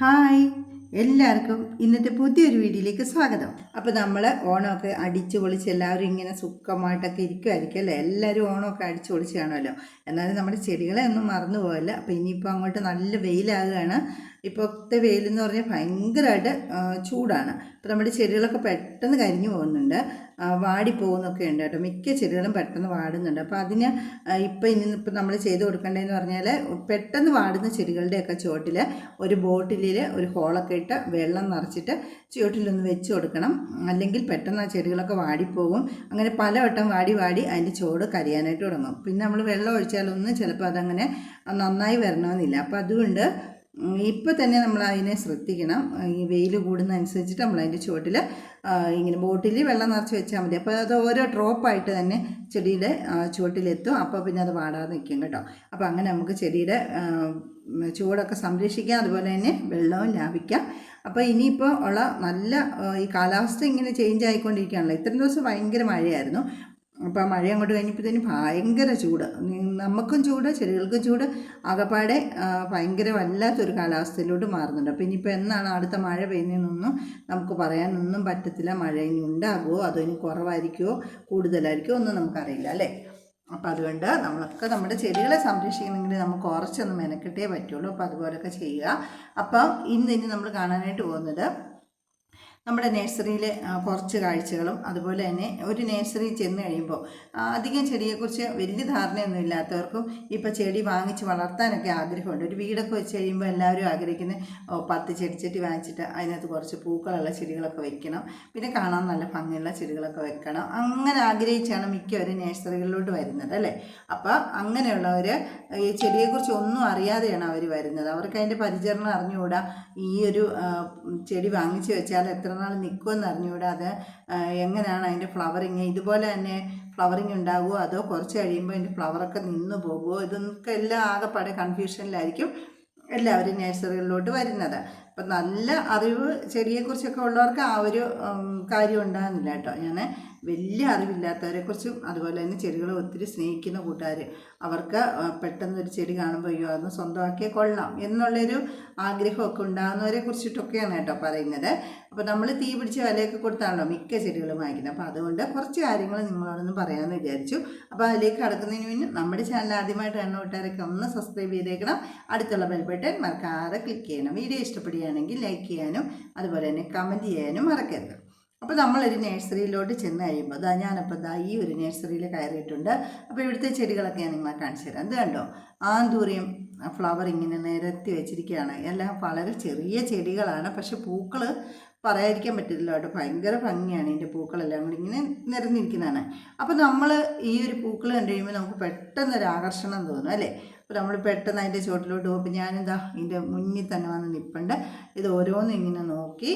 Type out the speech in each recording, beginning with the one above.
Hi. എല്ലാവർക്കും ഇന്നത്തെ പുതിയൊരു വീഡിയോയിലേക്ക് സ്വാഗതം. അപ്പോൾ നമ്മൾ ഓണമൊക്കെ അടിച്ചു പൊളിച്ച് എല്ലാവരും ഇങ്ങനെ സുഖമായിട്ടൊക്കെ ഇരിക്കുമായിരിക്കും അല്ലേ? എല്ലാവരും ഓണമൊക്കെ അടിച്ചു പൊളിച്ച് കാണുമല്ലോ എന്നാലും നമ്മുടെ ചെടികളെ ഒന്നും മറന്നു പോകല്ല അപ്പോൾ ഇനിയിപ്പോൾ അങ്ങോട്ട് നല്ല വെയിലാകുകയാണ്. ഇപ്പോഴത്തെ വെയിലെന്ന് പറഞ്ഞാൽ ഭയങ്കരമായിട്ട് ചൂടാണ്. അപ്പോൾ നമ്മുടെ ചെടികളൊക്കെ പെട്ടെന്ന് കരിഞ്ഞു പോകുന്നുണ്ട്. വാടിപ്പോകുന്നൊക്കെ ഉണ്ട് കേട്ടോ മിക്ക ചെടികളും പെട്ടെന്ന് വാടുന്നുണ്ട്. അപ്പോൾ അതിന് ഇപ്പം ഇനി ഇപ്പം നമ്മൾ ചെയ്ത് കൊടുക്കേണ്ടതെന്ന് പറഞ്ഞാൽ പെട്ടെന്ന് വാടുന്ന ചെടികളുടെയൊക്കെ ചുവട്ടിൽ ഒരു ബോട്ടിലിൽ ഒരു ഹോളൊക്കെ ഇട്ട് വെള്ളം നിറച്ചിട്ട് ചുവട്ടിലൊന്ന് വെച്ച് കൊടുക്കണം. അല്ലെങ്കിൽ പെട്ടെന്ന് ആ ചെടികളൊക്കെ വാടിപ്പോകും. അങ്ങനെ പലവട്ടം വാടി വാടി അതിന്റെ ചുവട് കരിയാനായിട്ട് തുടങ്ങും. പിന്നെ നമ്മൾ വെള്ളം ഒഴിച്ചാലൊന്നും ചിലപ്പോൾ അതങ്ങനെ നന്നായി വരണമെന്നില്ല. അപ്പോൾ അതുകൊണ്ട് ഇപ്പോൾ തന്നെ നമ്മൾ അതിനെ ശ്രദ്ധിക്കണം. ഈ വെയിൽ കൂടുന്നതനുസരിച്ചിട്ട് നമ്മൾ അതിന്റെ ചുവട്ടിൽ ഇങ്ങനെ ബോട്ടിൽ വെള്ളം നിറച്ച് വെച്ചാൽ മതി. അപ്പോൾ അത് ഓരോ ഡ്രോപ്പായിട്ട് തന്നെ ചെടിയുടെ ചുവട്ടിലെത്തും. അപ്പോൾ പിന്നെ അത് വാടാതെ നിൽക്കും കേട്ടോ. അപ്പോൾ അങ്ങനെ നമുക്ക് ചെടിയുടെ ചൂടൊക്കെ സംരക്ഷിക്കാം. അതുപോലെ തന്നെ വെള്ളവും ലാഭിക്കാം. അപ്പോൾ ഇനിയിപ്പോൾ ഉള്ള നല്ല ഈ കാലാവസ്ഥ ഇങ്ങനെ ചേഞ്ച് ആയിക്കൊണ്ടിരിക്കുകയാണല്ലോ. ഇത്രയും ദിവസം ഭയങ്കര മഴയായിരുന്നു. അപ്പോൾ ആ മഴ അങ്ങോട്ട് കഴിഞ്ഞപ്പോഴത്തേന് ഭയങ്കര ചൂട്. നമുക്കും ചൂട് ചെടികൾക്കും ചൂട്. അകപ്പാടെ ഭയങ്കര വല്ലാത്തൊരു കാലാവസ്ഥയിലോട്ട് മാറുന്നുണ്ട്. അപ്പോൾ ഇനിയിപ്പോൾ എന്നാണ് അടുത്ത മഴ പെയ്യുന്നതെന്നൊന്നും നമുക്ക് പറയാനൊന്നും പറ്റത്തില്ല. മഴ ഇനി ഉണ്ടാകുമോ അതോ ഇനി കുറവായിരിക്കുമോ കൂടുതലായിരിക്കുമോ ഒന്നും നമുക്കറിയില്ല അല്ലേ? അപ്പോൾ അതുകൊണ്ട് നമ്മളൊക്കെ നമ്മുടെ ചെടികളെ സംരക്ഷിക്കണമെങ്കിൽ നമുക്ക് കുറച്ചൊന്ന് മെനക്കെട്ടേ പറ്റുള്ളൂ. അപ്പോൾ അതുപോലെയൊക്കെ ചെയ്യുക. അപ്പം ഇന്ന് ഇനി നമ്മൾ കാണാനായിട്ട് പോകുന്നത് നമ്മുടെ നഴ്സറിയിലെ കുറച്ച് കാഴ്ചകളും അതുപോലെ തന്നെ ഒരു നേഴ്സറി ചെന്ന് കഴിയുമ്പോൾ അധികം ചെടിയെക്കുറിച്ച് വലിയ ധാരണയൊന്നും ഇല്ലാത്തവർക്കും ഇപ്പോൾ ചെടി വാങ്ങിച്ച് വളർത്താനൊക്കെ ആഗ്രഹമുണ്ട്. ഒരു വീടൊക്കെ വെച്ച് കഴിയുമ്പോൾ എല്ലാവരും ആഗ്രഹിക്കുന്ന പത്ത് ചെടിച്ചട്ടി വാങ്ങിച്ചിട്ട് അതിനകത്ത് കുറച്ച് പൂക്കളുള്ള ചെടികളൊക്കെ വെക്കണം. പിന്നെ കാണാൻ നല്ല ഭംഗിയുള്ള ചെടികളൊക്കെ വെക്കണം. അങ്ങനെ ആഗ്രഹിച്ചാണ് മിക്കവരും നേഴ്സറികളിലോട്ട് വരുന്നത് അല്ലേ? അപ്പോൾ അങ്ങനെയുള്ളവർ ഈ ചെടിയെക്കുറിച്ച് ഒന്നും അറിയാതെയാണ് അവർ വരുന്നത്. അവർക്ക് അതിന്റെ പരിചരണം അറിഞ്ഞുകൂടാ. ഈ ഒരു ചെടി വാങ്ങിച്ച് വെച്ചാൽ എത്ര നാൾ നിൽക്കുമെന്ന് അറിഞ്ഞുകൂടാ അത് എങ്ങനെയാണ് അതിന്റെ ഫ്ലവറിങ്? ഇതുപോലെ തന്നെ ഫ്ലവറിങ് ഉണ്ടാകുമോ അതോ കുറച്ച് കഴിയുമ്പോൾ അതിന്റെ ഫ്ലവറൊക്കെ നിന്ന് പോകുമോ ഇതൊക്കെ എല്ലാം ആകെപ്പാടെ കൺഫ്യൂഷനിലായിരിക്കും എല്ലാവരും നഴ്സറികളിലോട്ട് വരുന്നത്. അപ്പം നല്ല അറിവ് ചെടിയെക്കുറിച്ചൊക്കെ ഉള്ളവർക്ക് ആ ഒരു കാര്യം ഉണ്ടാകുന്നില്ല കേട്ടോ. ഞാൻ വലിയ അറിവില്ലാത്തവരെക്കുറിച്ചും അതുപോലെ തന്നെ ചെടികളെ ഒത്തിരി സ്നേഹിക്കുന്ന കൂട്ടുകാർ അവർക്ക് പെട്ടെന്ന് ഒരു ചെടി കാണുമ്പോൾ അയ്യോ അതൊന്ന് സ്വന്തമാക്കിയേ കൊള്ളാം എന്നുള്ളൊരു ആഗ്രഹമൊക്കെ ഉണ്ടാകുന്നവരെ കുറിച്ചിട്ടൊക്കെയാണ് കേട്ടോ പറയുന്നത്. അപ്പോൾ നമ്മൾ തീ പിടിച്ച വിലയൊക്കെ കൊടുത്താണല്ലോ മിക്ക ചെടികളും വാങ്ങിക്കുന്നത്. അപ്പോൾ അതുകൊണ്ട് കുറച്ച് കാര്യങ്ങൾ നിങ്ങളോടൊന്ന് പറയാമെന്ന് വിചാരിച്ചു. അപ്പോൾ അതിലേക്ക് കടക്കുന്നതിന് മുന്നേ നമ്മുടെ ചാനൽ ആദ്യമായിട്ട് എണ്ണ വിട്ടാരൊക്കെ ഒന്ന് സബ്സ്ക്രൈബ് ചെയ്തേക്കണം. അടുത്തുള്ള ബെൽ ബട്ടൺ മറക്കാതെ ക്ലിക്ക് ചെയ്യണം വീഡിയോ ഇഷ്ടപ്പെടുകയാണെങ്കിൽ ലൈക്ക് ചെയ്യാനും അതുപോലെ തന്നെ കമന്റ് ചെയ്യാനും മറക്കരുത്. അപ്പോൾ നമ്മളൊരു നഴ്സറിയിലോട്ട് ചെന്ന് കഴിയുമ്പോൾ അതാ ഞാനപ്പോൾ ദാ ഈ ഒരു നഴ്സറിയിൽ കയറിയിട്ടുണ്ട്. അപ്പോൾ ഇവിടുത്തെ ചെടികളൊക്കെ ഞാൻ നിങ്ങളെ കാണിച്ചു തരാം. ഇത് കണ്ടോ? ആന്തൂറിയം ഫ്ലവർ ഇങ്ങനെ നിരത്തി വെച്ചിരിക്കുകയാണ്. എല്ലാം വളരെ ചെറിയ ചെടികളാണ്. പക്ഷെ പൂക്കൾ പറയാതിരിക്കാൻ പറ്റില്ല കേട്ടോ. ഭയങ്കര ഭംഗിയാണ് ഇതിന്റെ പൂക്കളെല്ലാം കൂടി ഇങ്ങനെ നിരന്നിരിക്കുന്നതാണ് അപ്പോൾ നമ്മൾ ഈ ഒരു പൂക്കൾ കണ്ടു കഴിയുമ്പോൾ നമുക്ക് പെട്ടെന്ന് ഒരു ആകർഷണം തോന്നും അല്ലേ? അപ്പോൾ നമ്മൾ പെട്ടെന്ന് അതിന്റെ ചുവട്ടിലോട്ട് പോകുമ്പോൾ ഞാനെന്താ ഇതിന്റെ മുന്നിൽ തന്നെ വന്ന് നിൽപ്പുണ്ട് ഇത് ഓരോന്നും ഇങ്ങനെ നോക്കി.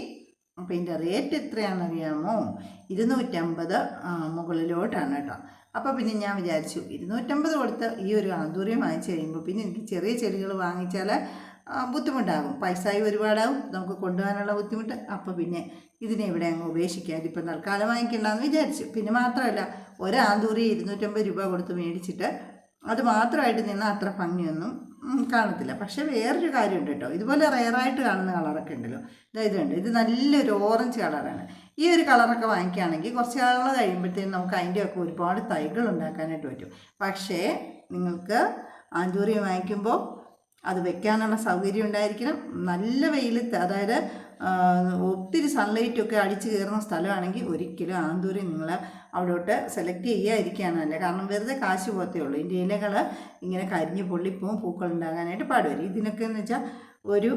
അപ്പോൾ ഇതിന്റെ റേറ്റ് എത്രയാണെന്നറിയാമോ? ഇരുന്നൂറ്റമ്പത് മുകളിലോട്ടാണ് കേട്ടോ. അപ്പോൾ പിന്നെ ഞാൻ വിചാരിച്ചു ഇരുന്നൂറ്റമ്പത് കൊടുത്ത് ഈ ഒരു ആന്തൂര്യം വാങ്ങിച്ചു കഴിയുമ്പോൾ പിന്നെ എനിക്ക് ചെറിയ ചെടികൾ വാങ്ങിച്ചാൽ ബുദ്ധിമുട്ടാകും. പൈസയും ഒരുപാടാകും. നമുക്ക് കൊണ്ടുപോകാനുള്ള ബുദ്ധിമുട്ട്. അപ്പോൾ പിന്നെ ഇതിനെ ഇവിടെ അങ്ങ് ഉപേക്ഷിക്കാതെ ഇതിപ്പോൾ തൽക്കാലം വാങ്ങിക്കണ്ടെന്ന് വിചാരിച്ചു. പിന്നെ മാത്രമല്ല ഒരാന്തൂറി ഇരുന്നൂറ്റമ്പത് രൂപ കൊടുത്ത് മേടിച്ചിട്ട് അത് മാത്രമായിട്ട് നിന്ന് അത്ര ഭംഗിയൊന്നും കാണത്തില്ല. പക്ഷേ വേറൊരു കാര്യമുണ്ട് കേട്ടോ. ഇതുപോലെ റയറായിട്ട് കാണുന്ന കളറൊക്കെ ഉണ്ടല്ലോ. ഇതാ ഉണ്ട് ഇത് നല്ലൊരു ഓറഞ്ച് കളറാണ്. ഈ ഒരു കളറൊക്കെ വാങ്ങിക്കുകയാണെങ്കിൽ കുറച്ച് കാലങ്ങൾ കഴിയുമ്പോഴത്തേക്കും നമുക്ക് അതിന്റെയൊക്കെ ഒരുപാട് തൈകൾ ഉണ്ടാക്കാനായിട്ട് പറ്റും. പക്ഷേ നിങ്ങൾക്ക് ആന്തൂറി വാങ്ങിക്കുമ്പോൾ അത് വെക്കാനുള്ള സൗകര്യം ഉണ്ടായിരിക്കണം. നല്ല വെയിലത്ത് അതായത് ഒത്തിരി സൺലൈറ്റൊക്കെ അടിച്ചു കയറുന്ന സ്ഥലമാണെങ്കിൽ ഒരിക്കലും ആന്തൂരി നിങ്ങൾ അവിടോട്ട് സെലക്ട് ചെയ്യാതിരിക്കുകയാണ് നല്ലത് കാരണം വെറുതെ കാശ് പോകത്തേ ഉള്ളൂ. ഇതിന്റെ ഇലകൾ ഇങ്ങനെ കരിഞ്ഞ് പൊള്ളിപ്പോവും പൂക്കൾ ഉണ്ടാകാനായിട്ട് പാടുവരും. ഇതിനൊക്കെ എന്ന് വെച്ചാൽ ഒരു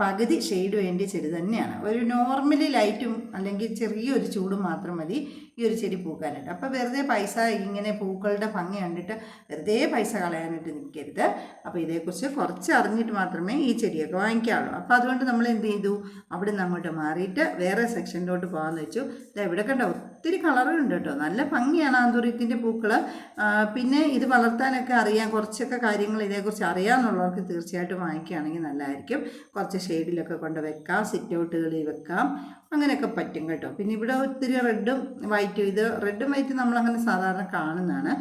പകുതി ഷെയ്ഡ് വേണ്ടിയ ചെടി തന്നെയാണ്. ഒരു നോർമലി ലൈറ്റും അല്ലെങ്കിൽ ചെറിയൊരു ചൂടും മാത്രം മതി ഈ ഒരു ചെടി പൂക്കാനായിട്ട്. അപ്പോൾ വെറുതെ പൈസ ഇങ്ങനെ പൂക്കളുടെ ഭംഗി കണ്ടിട്ട് വെറുതെ പൈസ കളയാനായിട്ട് നിൽക്കരുത്. അപ്പോൾ ഇതേക്കുറിച്ച് കുറച്ച് അറിഞ്ഞിട്ട് മാത്രമേ ഈ ചെടിയൊക്കെ വാങ്ങിക്കാവുള്ളൂ. അപ്പോൾ അതുകൊണ്ട് നമ്മൾ എന്ത് ചെയ്തു? അവിടെ നിന്ന് അങ്ങോട്ട് മാറിയിട്ട് വേറെ സെക്ഷനിലോട്ട് പോകാമെന്ന് വെച്ചു. ഇതാ ഇവിടെ കണ്ട ഒത്തിരി കളറുണ്ട് നല്ല ഭംഗിയാണ് ആന്തൂറിയത്തിന്റെ പൂക്കൾ പിന്നെ ഇത് വളർത്താനൊക്കെ അറിയാൻ കുറച്ചൊക്കെ കാര്യങ്ങൾ ഇതേക്കുറിച്ച് അറിയാമെന്നുള്ളവർക്ക് തീർച്ചയായിട്ടും വാങ്ങിക്കുകയാണെങ്കിൽ നല്ലതായിരിക്കും. കുറച്ച് ഷെയ്ഡിലൊക്കെ കൊണ്ട് വെക്കാം സിറ്റ് ഔട്ടുകളിൽ വെക്കാം. അങ്ങനെയൊക്കെ പറ്റും കേട്ടോ. പിന്നെ ഇവിടെ ഒത്തിരി റെഡും വൈറ്റും. ഇത് റെഡും വൈറ്റും നമ്മളങ്ങനെ സാധാരണ കാണുന്നതാണ്.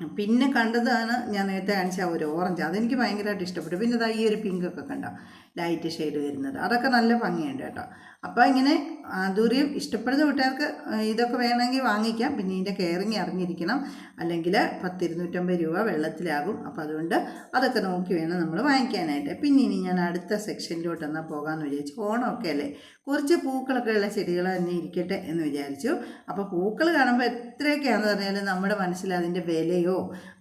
പിന്നെ കണ്ടതാണ് ഞാൻ നേരത്തെ കാണിച്ച ഒരു ഓറഞ്ച് അതെനിക്ക് ഭയങ്കരമായിട്ട് ഇഷ്ടപ്പെട്ടു. പിന്നെ ഇതാ ഈ ഒരു പിങ്ക് ഒക്കെ കണ്ടോ? ലൈറ്റ് ഷെയ്ഡ് വരുന്നത്. അതൊക്കെ നല്ല ഭംഗിയുണ്ട് കേട്ടോ. അപ്പോൾ ഇങ്ങനെ ആദൂര്യം ഇഷ്ടപ്പെടുന്ന കൂട്ടുകാർക്ക് ഇതൊക്കെ വേണമെങ്കിൽ വാങ്ങിക്കാം. പിന്നെ ഇതിന്റെ കെയറിങ് അറിഞ്ഞിരിക്കണം. അല്ലെങ്കിൽ പത്തിരുന്നൂറ്റമ്പത് രൂപ വെള്ളത്തിലാകും. അപ്പോൾ അതുകൊണ്ട് അതൊക്കെ നോക്കി വേണം നമ്മൾ വാങ്ങിക്കാനായിട്ട്. പിന്നെ ഇനി ഞാൻ അടുത്ത സെക്ഷനിലോട്ട് എന്നാൽ പോകാമെന്ന് വിചാരിച്ചു. ഓണമൊക്കെ അല്ലേ? കുറച്ച് പൂക്കളൊക്കെ ഉള്ള ചെടികൾ തന്നെ ഇരിക്കട്ടെ എന്ന് വിചാരിച്ചു. അപ്പോൾ പൂക്കൾ കാണുമ്പോൾ എത്രയൊക്കെയാണെന്ന് പറഞ്ഞാൽ നമ്മുടെ മനസ്സിൽ അതിന്റെ വിലയോ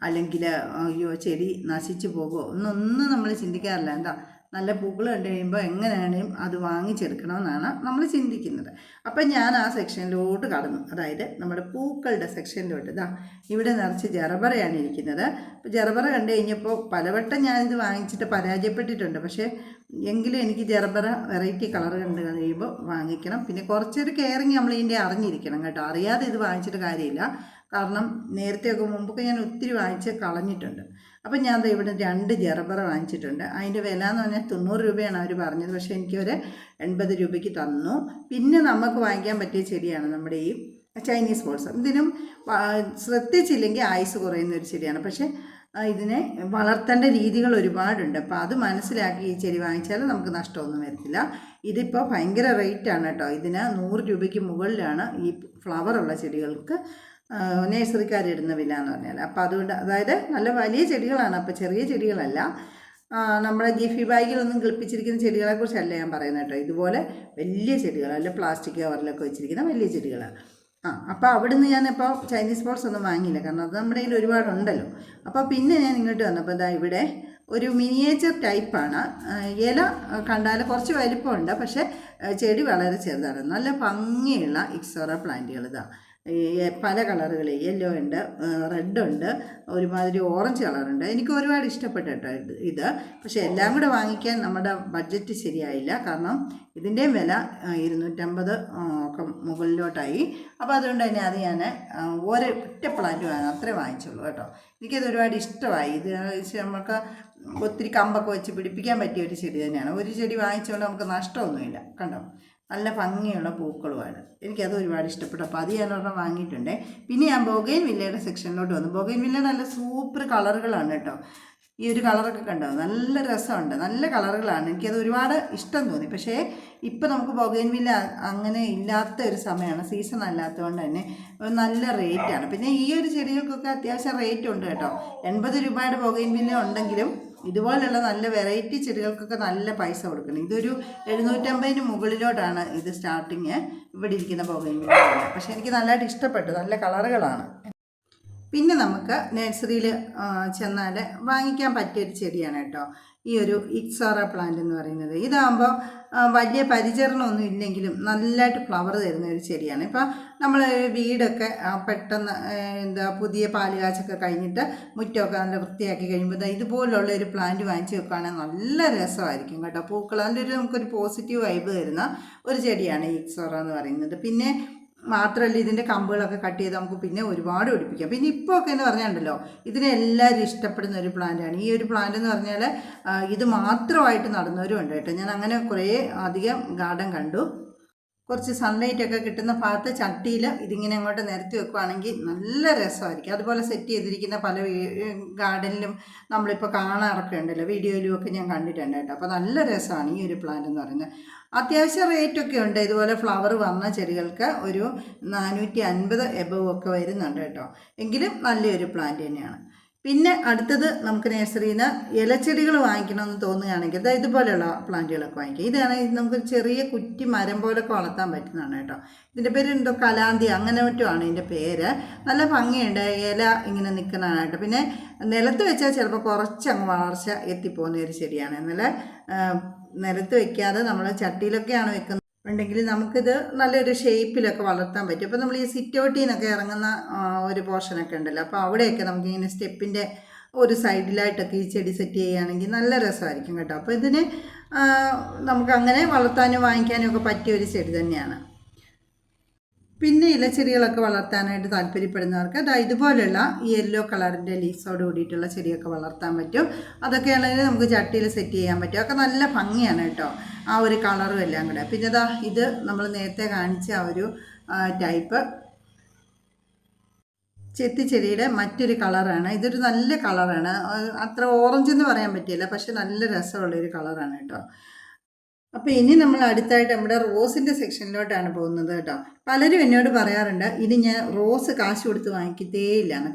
അല്ലെങ്കിൽ അയ്യോ ചെടി നശിച്ചു പോകുമോ? ഒന്നൊന്നും നമ്മൾ ചിന്തിക്കാറില്ല. എന്താ നല്ല പൂക്കൾ കണ്ടു കഴിയുമ്പോൾ എങ്ങനെയാണെങ്കിലും അത് വാങ്ങിച്ചെടുക്കണമെന്നാണ് നമ്മൾ ചിന്തിക്കുന്നത്. അപ്പം ഞാൻ ആ സെക്ഷനിലോട്ട് കടന്നു. അതായത് നമ്മുടെ പൂക്കളുടെ സെക്ഷനിലോട്ട്. ഇതാ ഇവിടെ നിറച്ച് ജറബറയാണ് ഇരിക്കുന്നത്. അപ്പോൾ ജറബറ കണ്ടു കഴിഞ്ഞപ്പോൾ പലവട്ടം ഞാനിത് വാങ്ങിച്ചിട്ട് പരാജയപ്പെട്ടിട്ടുണ്ട്. പക്ഷേ എങ്കിലും എനിക്ക് ജറബറ വെറൈറ്റി കളർ കണ്ടു കഴിയുമ്പോൾ വാങ്ങിക്കണം. പിന്നെ കുറച്ചൊരു കെയറിങ് നമ്മൾ ഇതിന്റെ അറിഞ്ഞിരിക്കണം കേട്ടോ. അറിയാതെ ഇത് വാങ്ങിച്ചിട്ട് കാര്യമില്ല. കാരണം നേരത്തെയൊക്കെ മുമ്പൊക്കെ ഞാൻ ഒത്തിരി വാങ്ങിച്ച് കളഞ്ഞിട്ടുണ്ട്. അപ്പം ഞാൻ ദേ ഇവിടെ രണ്ട് ജറബറ വാങ്ങിച്ചിട്ടുണ്ട്. അതിന്റെ വില എന്ന് പറഞ്ഞാൽ തൊണ്ണൂറ് രൂപയാണ് അവർ പറഞ്ഞത്. പക്ഷേ എനിക്കൊരു എൺപത് രൂപയ്ക്ക് തന്നു. പിന്നെ നമുക്ക് വാങ്ങിക്കാൻ പറ്റിയ ചെടിയാണ് നമ്മുടെ ഈ ചൈനീസ് ബോൾസം. ഇതിനും ശ്രദ്ധിച്ചില്ലെങ്കിൽ ആയുസ് കുറയുന്ന ഒരു ചെടിയാണ്. പക്ഷേ ഇതിനെ വളർത്തേണ്ട രീതികൾ ഒരുപാടുണ്ട്. അപ്പോൾ അത് മനസ്സിലാക്കി ഈ ചെടി വാങ്ങിച്ചാൽ നമുക്ക് നഷ്ടമൊന്നും വരത്തില്ല. ഇതിപ്പോൾ ഭയങ്കര റേറ്റാണ് കേട്ടോ. ഇതിന് നൂറ് രൂപയ്ക്ക് മുകളിലാണ് ഈ ഫ്ലവറുള്ള ചെടികൾക്ക് നേഴ്സറിക്കാരിടുന്ന വില എന്ന് പറഞ്ഞാൽ അപ്പോൾ അതുകൊണ്ട് അതായത് നല്ല വലിയ ചെടികളാണ്. അപ്പോൾ ചെറിയ ചെടികളല്ല. ആ, ഗിഫി ബാഗിലൊന്നും കിളിപ്പിച്ചിരിക്കുന്ന ചെടികളെ കുറിച്ചല്ല ഞാൻ പറയുന്നത് കേട്ടോ. ഇതുപോലെ വലിയ ചെടികൾ അല്ല പ്ലാസ്റ്റിക് കവറിലൊക്കെ വെച്ചിരിക്കുന്ന വലിയ ചെടികൾ ആ അപ്പോൾ അവിടുന്ന് ഞാനിപ്പോൾ ചൈനീസ് ബോർഡ്സ് ഒന്നും വാങ്ങിയില്ല. കാരണം അത് നമ്മുടെ കയ്യിൽ ഒരുപാടുണ്ടല്ലോ. അപ്പോൾ പിന്നെ ഞാൻ ഇങ്ങോട്ട് വന്നപ്പോൾ ഇതാ ഇവിടെ ഒരു മിനിയേച്ചർ ടൈപ്പാണ്. ഇല കണ്ടാൽ കുറച്ച് വലിപ്പമുണ്ട്. പക്ഷേ ചെടി വളരെ ചെറുതാണ്. നല്ല ഭംഗിയുള്ള ഇക്സോറ പ്ലാന്റുകൾ ഇതാ. ഈ പല കളറുകൾ യെല്ലോ ഉണ്ട് റെഡ് ഉണ്ട് ഒരുമാതിരി ഓറഞ്ച് കളറുണ്ട്. എനിക്ക് ഒരുപാട് ഇഷ്ടപ്പെട്ട ഇത് പക്ഷേ എല്ലാം കൂടെ വാങ്ങിക്കാൻ നമ്മുടെ ബഡ്ജറ്റ് ശരിയായില്ല. കാരണം ഇതിന്റെയും വില ഇരുന്നൂറ്റമ്പത് ഒക്കെ മുകളിലോട്ടായി. അപ്പോൾ അതുകൊണ്ട് തന്നെ അത് ഞാൻ ഒരു ഒറ്റ പ്ലാന്റ് വാങ്ങാൻ അത്രേ വാങ്ങിച്ചുള്ളൂ കേട്ടോ. എനിക്കത് ഒരുപാട് ഇഷ്ടമായി. ഇത് നമുക്ക് ഒത്തിരി കമ്പൊക്കെ വെച്ച് പിടിപ്പിക്കാൻ പറ്റിയ ഒരു ചെടി തന്നെയാണ്. ഒരു ചെടി വാങ്ങിച്ചുകൊണ്ട് നമുക്ക് നഷ്ടമൊന്നുമില്ല. കണ്ടോ? നല്ല ഭംഗിയുള്ള പൂക്കളുമാണ്. എനിക്കത് ഒരുപാട് ഇഷ്ടപ്പെട്ടു. അപ്പോൾ അത് ഞാൻ ഒരെണ്ണം വാങ്ങിയിട്ടുണ്ട്. പിന്നെ ഞാൻ ബൊഗൈൻ വില്ലയുടെ സെക്ഷനിലോട്ട് വന്നു. ബൊഗൈൻ വില്ല നല്ല സൂപ്പർ കളറുകളാണ് കേട്ടോ. ഈ ഒരു കളറൊക്കെ കണ്ടോ? നല്ല രസമുണ്ട്. നല്ല കളറുകളാണ്. എനിക്കത് ഒരുപാട് ഇഷ്ടം തോന്നി. പക്ഷേ ഇപ്പം നമുക്ക് ബൊഗൈൻ വില്ല അങ്ങനെ ഇല്ലാത്ത ഒരു സമയമാണ്. സീസൺ അല്ലാത്തതുകൊണ്ട് തന്നെ നല്ല റേറ്റാണ് പിന്നെ ഈ ഒരു ചെടികൾക്കൊക്കെ അത്യാവശ്യം റേറ്റ് ഉണ്ട് കേട്ടോ. എൺപത് രൂപയുടെ ബൊഗൈൻ വില്ല ഉണ്ടെങ്കിലും ഇതുപോലുള്ള നല്ല വെറൈറ്റി ചെടികൾക്കൊക്കെ നല്ല പൈസ കൊടുക്കണം. ഇതൊരു എഴുന്നൂറ്റമ്പതിന് മുകളിലോട്ടാണ് ഇത് സ്റ്റാർട്ടിങ് ഇവിടെ ഇരിക്കുന്ന ബൊഗൈൻ പക്ഷെ എനിക്ക് നല്ലതായിട്ട് ഇഷ്ടപ്പെട്ടു. നല്ല കളറുകളാണ്. പിന്നെ നമുക്ക് നഴ്സറിയിൽ ചെന്നാൽ വാങ്ങിക്കാൻ പറ്റിയൊരു ചെടിയാണ് കേട്ടോ. ഈ ഒരു ഇക്സോറ പ്ലാന്റ് എന്ന് പറയുന്നത്. ഇതാകുമ്പോൾ വലിയ പരിചരണമൊന്നും ഇല്ലെങ്കിലും നല്ലതായിട്ട് ഫ്ലവർ തരുന്ന ഒരു ചെടിയാണ്. ഇപ്പം നമ്മൾ വീടൊക്കെ പെട്ടെന്ന് എന്താ പുതിയ പാൽ കാച്ചൊക്കെ കഴിഞ്ഞിട്ട് മുറ്റമൊക്കെ നല്ല വൃത്തിയാക്കി കഴിയുമ്പോൾ ഇതുപോലുള്ള ഒരു പ്ലാന്റ് വാങ്ങിച്ച് വെക്കുകയാണെങ്കിൽ നല്ല രസമായിരിക്കും കേട്ടോ. പൂക്കൾ അതിന്റെ ഒരു നമുക്കൊരു പോസിറ്റീവ് വൈബ് തരുന്ന ഒരു ചെടിയാണ് ഇക്സോറ എന്ന് പറയുന്നത്. പിന്നെ മാത്രമല്ല ഇതിന്റെ കമ്പുകളൊക്കെ കട്ട് ചെയ്ത് നമുക്ക് പിന്നെ ഒരുപാട് പിടിപ്പിക്കാം. പിന്നെ ഇപ്പോൾ ഒക്കെ എന്ന് പറഞ്ഞാണ്ടല്ലോ ഇതിനെ എല്ലാവരും ഇഷ്ടപ്പെടുന്ന ഒരു പ്ലാന്റാണ് ഈ ഒരു പ്ലാന്റ് എന്ന് പറഞ്ഞാൽ ഇത് മാത്രമായിട്ട് നടന്നവരും ഉണ്ട് കേട്ടോ. ഞാൻ അങ്ങനെ കുറേ അധികം ഗാർഡൻ കണ്ടു. കുറച്ച് സൺലൈറ്റ് ഒക്കെ കിട്ടുന്ന ഭാഗത്ത് ചട്ടിയിൽ ഇതിങ്ങനെ അങ്ങോട്ട് നിരത്തി വെക്കുവാണെങ്കിൽ നല്ല രസമായിരിക്കും. അതുപോലെ സെറ്റ് ചെയ്തിരിക്കുന്ന പല ഗാർഡനിലും നമ്മളിപ്പോൾ കാണാറൊക്കെ ഉണ്ടല്ലോ. വീഡിയോയിലും ഒക്കെ ഞാൻ കണ്ടിട്ടുണ്ട് കേട്ടോ. അപ്പോൾ നല്ല രസമാണ് ഈ ഒരു പ്ലാന്റ് എന്ന് പറയുന്നത്. അത്യാവശ്യം റേറ്റൊക്കെ ഉണ്ട്. ഇതുപോലെ ഫ്ലവർ വന്ന ചെടികൾക്ക് ഒരു നാനൂറ്റി അൻപത് എബവ് ഒക്കെ വരുന്നുണ്ട് കേട്ടോ. എങ്കിലും നല്ലൊരു പ്ലാന്റ് തന്നെയാണ്. പിന്നെ അടുത്തത് നമുക്ക് നഴ്സറിയിൽ നിന്ന് ഇലച്ചെടികൾ വാങ്ങിക്കണമെന്ന് തോന്നുകയാണെങ്കിൽ അതായത് ഇതുപോലെയുള്ള പ്ലാന്റുകളൊക്കെ വാങ്ങിക്കാം. ഇതാണ് നമുക്ക് ചെറിയ കുറ്റി മരം പോലൊക്കെ വളർത്താൻ പറ്റുന്നതാണ് കേട്ടോ. ഇതിന്റെ പേര് എന്തോ കലാന്തി അങ്ങനെ മറ്റുമാണ് ഇതിന്റെ പേര്. നല്ല ഭംഗിയുണ്ട് ഇല ഇങ്ങനെ നിൽക്കുന്നതാണ് കേട്ടോ പിന്നെ നിലത്ത് വെച്ചാൽ ചിലപ്പോൾ കുറച്ച് അങ്ങ് വളർച്ച എത്തിപ്പോകുന്ന ഒരു ചെടിയാണ്. എന്നാൽ നിലത്ത് വെക്കാതെ നമ്മൾ ചട്ടിയിലൊക്കെയാണ് വെക്കുന്നത്. ഉണ്ടെങ്കിൽ നമുക്കിത് നല്ലൊരു ഷേപ്പിലൊക്കെ വളർത്താൻ പറ്റും. അപ്പോൾ നമ്മൾ ഈ സിറ്റൗട്ടിൽ നിന്നൊക്കെ ഇറങ്ങുന്ന ഒരു പോർഷനൊക്കെ ഉണ്ടല്ലോ. അപ്പോൾ അവിടെയൊക്കെ നമുക്കിങ്ങനെ സ്റ്റെപ്പിന്റെ ഒരു സൈഡിലായിട്ടൊക്കെ ഈ ചെടി സെറ്റ് ചെയ്യുകയാണെങ്കിൽ നല്ല രസമായിരിക്കും കേട്ടോ. അപ്പോൾ ഇതിന് നമുക്ക് അങ്ങനെ വളർത്താനും വാങ്ങിക്കാനും ഒക്കെ പറ്റിയ ഒരു ചെടി തന്നെയാണ്. പിന്നെ ഇലച്ചെടികളൊക്കെ വളർത്താനായിട്ട് താല്പര്യപ്പെടുന്നവർക്ക് അതാ ഇതുപോലെയുള്ള ഈ യെല്ലോ കളറിന്റെ ലീവ്സോട് കൂടിയിട്ടുള്ള ചെടിയൊക്കെ വളർത്താൻ പറ്റും. അതൊക്കെയാണെങ്കിൽ നമുക്ക് ചട്ടിയിൽ സെറ്റ് ചെയ്യാൻ പറ്റും. ഒക്കെ നല്ല ഭംഗിയാണ് കേട്ടോ. ആ ഒരു കളറും എല്ലാം കൂടെ. പിന്നെ ഇതാ ഇത് നമ്മൾ നേരത്തെ കാണിച്ച ആ ഒരു ടൈപ്പ്. ചെത്തിച്ചെടിയുടെ മറ്റൊരു കളറാണ്. ഇതൊരു നല്ല കളറാണ്. അത്ര ഓറഞ്ച് എന്ന് പറയാൻ പറ്റില്ല. പക്ഷെ നല്ല രസമുള്ളൊരു കളറാണ് കേട്ടോ. അപ്പോൾ ഇനി നമ്മൾ അടുത്തായിട്ട് നമ്മുടെ റോസിന്റെ സെക്ഷനിലോട്ടാണ് പോകുന്നത് കേട്ടോ. പലരും എന്നോട് പറയാറുണ്ട് ഇനി ഞാൻ റോസ് കാശ് കൊടുത്ത് വാങ്ങിക്കത്തേ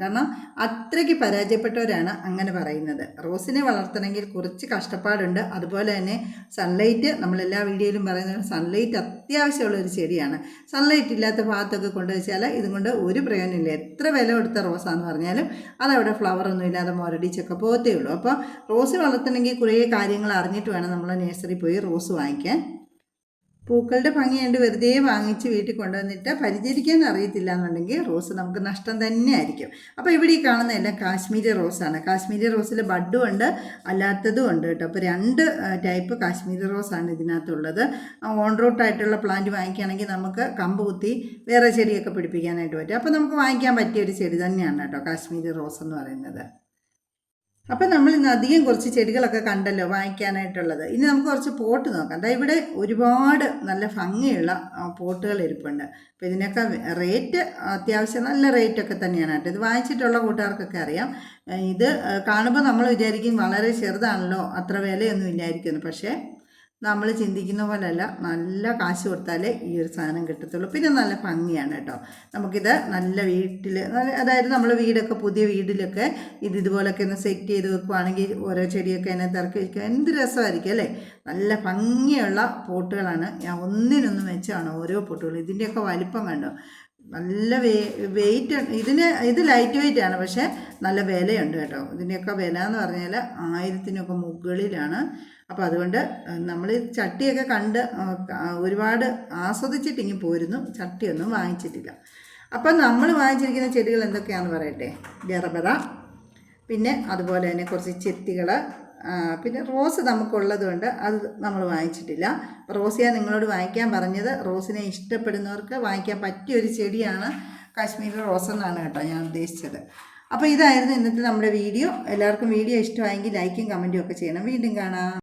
കാരണം അത്രയ്ക്ക് പരാജയപ്പെട്ടവരാണ് അങ്ങനെ പറയുന്നത്. റോസിനെ വളർത്തണമെങ്കിൽ കുറച്ച് കഷ്ടപ്പാടുണ്ട്. അതുപോലെ തന്നെ സൺലൈറ്റ് നമ്മളെല്ലാ വീഡിയോയിലും പറയുന്നത് സൺലൈറ്റ് അത്യാവശ്യമുള്ള ഒരു ചെടിയാണ്. സൺലൈറ്റ് ഇല്ലാത്ത ഭാഗത്തൊക്കെ കൊണ്ടുവച്ചാൽ ഇതും കൊണ്ട് ഒരു പ്രയോജനമില്ല. എത്ര വില കൊടുത്ത റോസാന്ന് പറഞ്ഞാലും അതവിടെ ഫ്ലവറൊന്നും ഇല്ലാതെ മുരടിച്ചൊക്കെ പോകത്തേ ഉള്ളൂ. അപ്പോൾ റോസ് വളർത്തണമെങ്കിൽ കുറേ കാര്യങ്ങൾ അറിഞ്ഞിട്ട് വേണം നമ്മൾ നേഴ്സറി പോയി റോസ് വാങ്ങിക്കാൻ പൂക്കളുടെ ഭംഗി കണ്ട് വെറുതെ വാങ്ങിച്ച് വീട്ടിൽ കൊണ്ടുവന്നിട്ട് പരിചരിക്കാൻ അറിയത്തില്ല എന്നുണ്ടെങ്കിൽ റോസ് നമുക്ക് നഷ്ടം തന്നെ ആയിരിക്കും. അപ്പോൾ ഇവിടെ ഈ കാണുന്ന എല്ലാം കാശ്മീരി റോസാണ് കാശ്മീരി റോസിൽ ബഡും ഉണ്ട് അല്ലാത്തതും ഉണ്ട് കേട്ടോ. അപ്പോൾ രണ്ട് ടൈപ്പ് കാശ്മീരി റോസാണ് ഇതിനകത്തുള്ളത്. ഓൺ റൂട്ടായിട്ടുള്ള പ്ലാന്റ് വാങ്ങിക്കുകയാണെങ്കിൽ നമുക്ക് കമ്പ് കുത്തി വേറെ ചെടിയൊക്കെ പിടിപ്പിക്കാനായിട്ട് പറ്റും. അപ്പോൾ നമുക്ക് വാങ്ങിക്കാൻ പറ്റിയ ഒരു ചെടി തന്നെയാണ് കേട്ടോ കാശ്മീരി റോസ് എന്ന് പറയുന്നത്. അപ്പം നമ്മൾ ഇന്ന് അധികം കുറച്ച് ചെടികളൊക്കെ കണ്ടല്ലോ വാങ്ങിക്കാനായിട്ടുള്ളത്. ഇനി നമുക്ക് കുറച്ച് പോട്ട് നോക്കാം. അതായത് ഇവിടെ ഒരുപാട് നല്ല ഭംഗിയുള്ള പോട്ടുകൾ ഇരിപ്പുണ്ട്. അപ്പോൾ ഇതിനൊക്കെ റേറ്റ് അത്യാവശ്യം നല്ല റേറ്റൊക്കെ തന്നെയാണ് കേട്ടോ. ഇത് വാങ്ങിച്ചിട്ടുള്ള കൂട്ടുകാർക്കൊക്കെ അറിയാം. ഇത് കാണുമ്പോൾ നമ്മൾ വിചാരിക്കും വളരെ ചെറുതാണല്ലോ അത്ര വിലയൊന്നും ഇല്ലായിരിക്കുന്നു പക്ഷേ നമ്മൾ ചിന്തിക്കുന്ന പോലെയല്ല നല്ല കാശ് കൊടുത്താലേ ഈ ഒരു സാധനം കിട്ടത്തുള്ളൂ. പിന്നെ നല്ല ഭംഗിയാണ് കേട്ടോ. നമുക്കിത് നല്ല വീട്ടിൽ അതായത് നമ്മൾ വീടൊക്കെ പുതിയ വീടിലൊക്കെ ഇത് ഇതുപോലൊക്കെ ഒന്ന് സെറ്റ് ചെയ്ത് വെക്കുവാണെങ്കിൽ ഓരോ ചെടിയൊക്കെ അതിനെ തിറക്കി വയ്ക്കുക എന്ത് രസമായിരിക്കും അല്ലേ? നല്ല ഭംഗിയുള്ള പോട്ടുകളാണ്. ഞാൻ ഒന്നിനൊന്നും വെച്ചാണ് ഓരോ പോട്ടുകളും. ഇതിന്റെയൊക്കെ വലിപ്പം കണ്ടോ? നല്ല വേ വെയിറ്റ് ഇതിന് ഇത് ലൈറ്റ് വെയിറ്റ് ആണ്. പക്ഷേ നല്ല വിലയുണ്ട് കേട്ടോ. ഇതിന്റെയൊക്കെ വില എന്ന് പറഞ്ഞാൽ ആയിരത്തിനൊക്കെ മുകളിലാണ്. അപ്പോൾ അതുകൊണ്ട് നമ്മൾ ചട്ടിയൊക്കെ കണ്ട് ഒരുപാട് ആസ്വദിച്ചിട്ടിങ്ങി പോരുന്നു. ചട്ടിയൊന്നും വാങ്ങിച്ചിട്ടില്ല. അപ്പം നമ്മൾ വാങ്ങിച്ചിരിക്കുന്ന ചെടികൾ എന്തൊക്കെയാണെന്ന് പറയട്ടെ? ഗർഭത പിന്നെ അതുപോലെ തന്നെ കുറച്ച് ചെത്തികൾ പിന്നെ റോസ് നമുക്കുള്ളത് കൊണ്ട് അത് നമ്മൾ വാങ്ങിച്ചിട്ടില്ല. റോസ് ഞാൻ നിങ്ങളോട് വാങ്ങിക്കാൻ പറഞ്ഞത്. റോസിനെ ഇഷ്ടപ്പെടുന്നവർക്ക് വാങ്ങിക്കാൻ പറ്റിയ ഒരു ചെടിയാണ് കാശ്മീരി റോസ് എന്നാണ് കേട്ടോ ഞാൻ ഉദ്ദേശിച്ചത്. അപ്പോൾ ഇതായിരുന്നു ഇന്നത്തെ നമ്മുടെ വീഡിയോ. എല്ലാവർക്കും വീഡിയോ ഇഷ്ടമായെങ്കിൽ ലൈക്കും കമന്റും ഒക്കെ ചെയ്യണം. വീണ്ടും കാണാം.